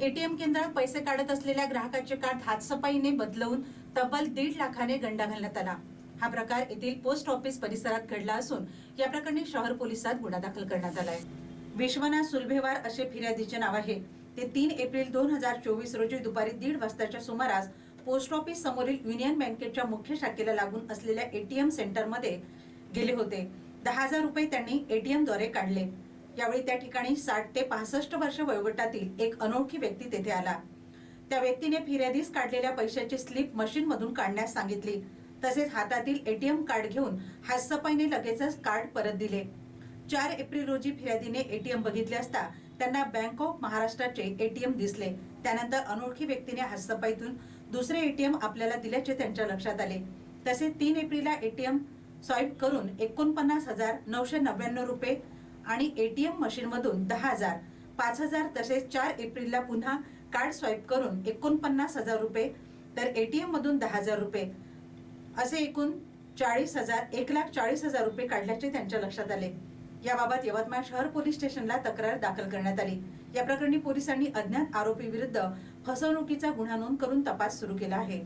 ATM केंद्रात पैसे काढत असलेल्या ग्राहकाचे कार्ड हातसफाईने बदलवून तब्बल दीड लाखाने गंडा घालण्यात आला. हा प्रकार येथील पोस्ट ऑफिस परिसरात घडला असून या प्रकरणी शहर पोलिसात गुन्हा दाखल करण्यात आलाय. विश्वनाथ सुलभेवार असे फिर्यादीचे नाव आहे. ते तीन एप्रिल दोन हजार चोवीस रोजी दुपारी दीड वाजताच्या सुमारास पोस्ट ऑफिस समोरील युनियन बँकेच्या मुख्य शाखेला लागून असलेल्या एटीएम सेंटरमध्ये गेले होते. दहा हजार रुपये त्यांनी एटीएमद्वारे काढले. यावेळी त्या ठिकाणी साठ ते पासष्ट वर्ष वयोगटातील एक अनोळखी व्यक्ती तेथे आला. त्या व्यक्तीने फिर्यादीस काढलेल्या पैशाची स्लिप मशीन मधून काढण्यास सांगितली. तसेच हातातील एटीएम कार्ड घेऊन हास्यपाईने लगेचच कार्ड परत दिले. चार एप्रिल रोजी फिर्यादीने एटीएम बघितले असता त्यांना बँक ऑफ महाराष्ट्राचे एटीएम दिसले. त्यानंतर अनोळखी व्यक्तीने हास्यपाईतून दुसरे एटीएम आपल्याला दिल्याचे त्यांच्या लक्षात आले. तसेच तीन एप्रिलला एटीएम स्वाईप करून एकोणपन्नास हजार नऊशे नव्याण्णव रुपये आणि एटीएम एम मशीनमधून दहा हजार पाच हजार तसेच चार एप्रिलला पुन्हा कार्ड स्वाईप करून एकोणपन्नास हजार रुपये तर एटीएम मधून दहा हजार रुपये. असे एकूण चाळीस हजार एक लाख चाळीस हजार रुपये काढल्याचे त्यांच्या लक्षात आले. याबाबत यवतमाळ शहर पोलीस स्टेशनला तक्रार दाखल करण्यात आली. या प्रकरणी पोलिसांनी अज्ञात आरोपी विरुद्ध फसवणुकीचा गुन्हा नोंद करून तपास सुरू केला आहे.